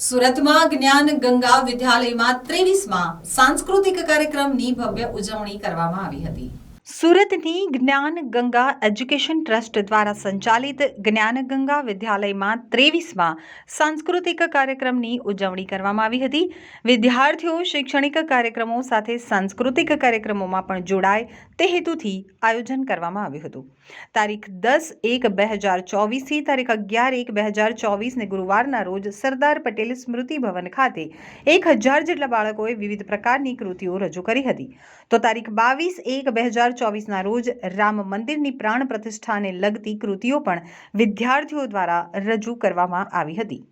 સુરતમાં જ્ઞાન ગંગા વિદ્યાલયમાં ત્રેવીસમાં સાંસ્કૃતિક કાર્યક્રમની ભવ્ય ઉજવણી કરવામાં આવી હતી. સુરતની જ્ઞાન ગંગા એજ્યુકેશન ટ્રસ્ટ દ્વારા સંચાલિત જ્ઞાન ગંગા વિદ્યાલયમાં ત્રેવીસમાં સાંસ્કૃતિક કાર્યક્રમની ઉજવણી કરવામાં આવી હતી. વિદ્યાર્થીઓ શૈક્ષણિક કાર્યક્રમો સાથે સાંસ્કૃતિક કાર્યક્રમોમાં પણ જોડાય તે હેતુથી આયોજન કરવામાં આવ્યું હતું. તારીખ દસ એક બે હજાર ચોવીસથી તારીખ અગિયાર એક બે હજાર ચોવીસને ગુરુવારના રોજ સરદાર પટેલ સ્મૃતિ ભવન ખાતે એક હજાર જેટલા બાળકોએ વિવિધ પ્રકારની કૃતિઓ રજૂ કરી હતી. તો તારીખ બાવીસ એક બે હજાર ચોવીસના રોજ રામ મંદિરની પ્રાણ પ્રતિષ્ઠાને લગતી કૃતિઓ પણ વિદ્યાર્થીઓ દ્વારા રજૂ કરવામાં આવી હતી.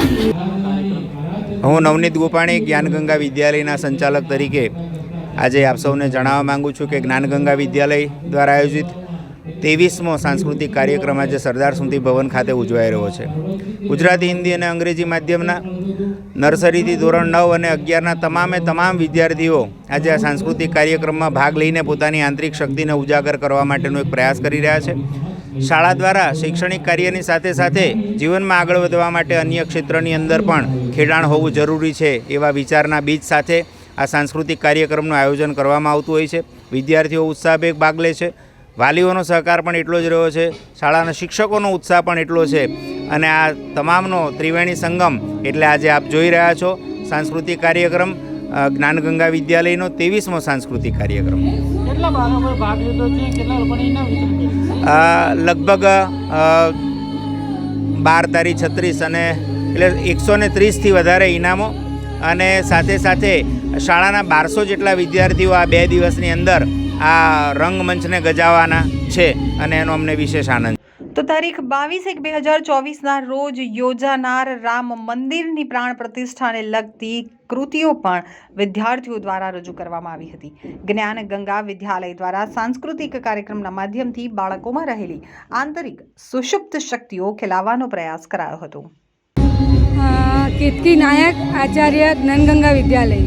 હું નવનીત ગોપાણી, જ્ઞાનગંગા વિદ્યાલયના સંચાલક તરીકે આજે આપ સૌને જણાવવા માંગુ છું કે જ્ઞાનગંગા વિદ્યાલય દ્વારા આયોજિત ત્રેવીસમો સાંસ્કૃતિક કાર્યક્રમ આજે સરદાર સ્મૃતિ ભવન ખાતે ઉજવાઈ રહ્યો છે. ગુજરાતી, હિન્દી અને અંગ્રેજી માધ્યમના નર્સરીથી ધોરણ નવ અને અગિયારના તમામે તમામ વિદ્યાર્થીઓ આજે આ સાંસ્કૃતિક કાર્યક્રમમાં ભાગ લઈને પોતાની આંતરિક શક્તિને ઉજાગર કરવા માટેનો એક પ્રયાસ કરી રહ્યા છે. શાળા દ્વારા શૈક્ષણિક કાર્યની સાથે સાથે જીવનમાં આગળ વધવા માટે અન્ય ક્ષેત્રની અંદર પણ ખેડાણ હોવું જરૂરી છે એવા વિચારના બીજ સાથે આ સાંસ્કૃતિક કાર્યક્રમનું આયોજન કરવામાં આવતું હોય છે. વિદ્યાર્થીઓ ઉત્સાહભેર ભાગ લે છે. વાલીઓનો સહકાર પણ એટલો જ રહ્યો છે. શાળાના શિક્ષકોનો ઉત્સાહ પણ એટલો છે. અને આ તમામનો ત્રિવેણી સંગમ એટલે આજે આપ જોઈ રહ્યા છો. સાંસ્કૃતિક કાર્યક્રમ જ્ઞાનગંગા વિદ્યાલયનો ત્રેવીસમો સાંસ્કૃતિક કાર્યક્રમ. લગભગ બાર તારીખ છત્રીસ અને એટલે એકસો ને ત્રીસથી વધારે ઇનામો અને સાથે સાથે શાળાના બારસો જેટલા વિદ્યાર્થીઓ આ બે દિવસની અંદર આ રંગમંચને ગજાવવાના છે અને એનો અમને વિશેષ આનંદ તો તારીખ બાવીસ એક બે હજાર ચોવીસના રોજ યોજાનાર રામ મંદિરની પ્રાણ પ્રતિષ્ઠાને લગતી કૃતિઓ પણ વિદ્યાર્થીઓ દ્વારા રજૂ કરવામાં આવી હતી. જ્ઞાન ગંગા વિદ્યાલય દ્વારા સાંસ્કૃતિક કાર્યક્રમના માધ્યમથી બાળકોમાં રહેલી આંતરિક સુષુપ્ત શક્તિઓ ખેલાવવાનો પ્રયાસ કરાયો હતો. કેતકી નાયક આચાર્ય જ્ઞાનગંગા વિદ્યાલય.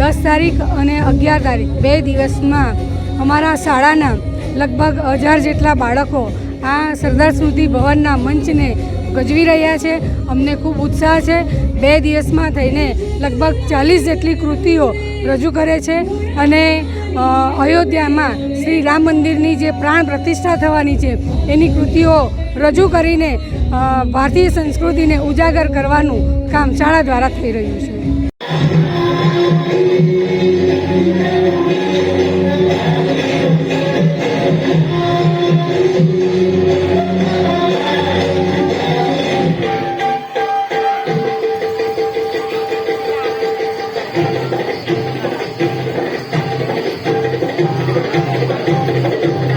દસ તારીખ અને અગિયાર તારીખ બે દિવસમાં અમારા શાળાના લગભગ હજાર જેટલા બાળકો આ સરદાર સ્મૃતિ ભવનના મંચને ગજવી રહ્યા છે. અમને ખૂબ ઉત્સાહ છે. બે દિવસમાં થઈને લગભગ ચાલીસ જેટલી કૃતિઓ રજૂ કરે છે અને અયોધ્યામાં શ્રી રામ મંદિરની જે પ્રાણ પ્રતિષ્ઠા થવાની છે, એની કૃતિઓ રજૂ કરીને ભારતીય સંસ્કૃતિને ઉજાગર કરવાનું કામ શાળા દ્વારા થઈ રહ્યું છે.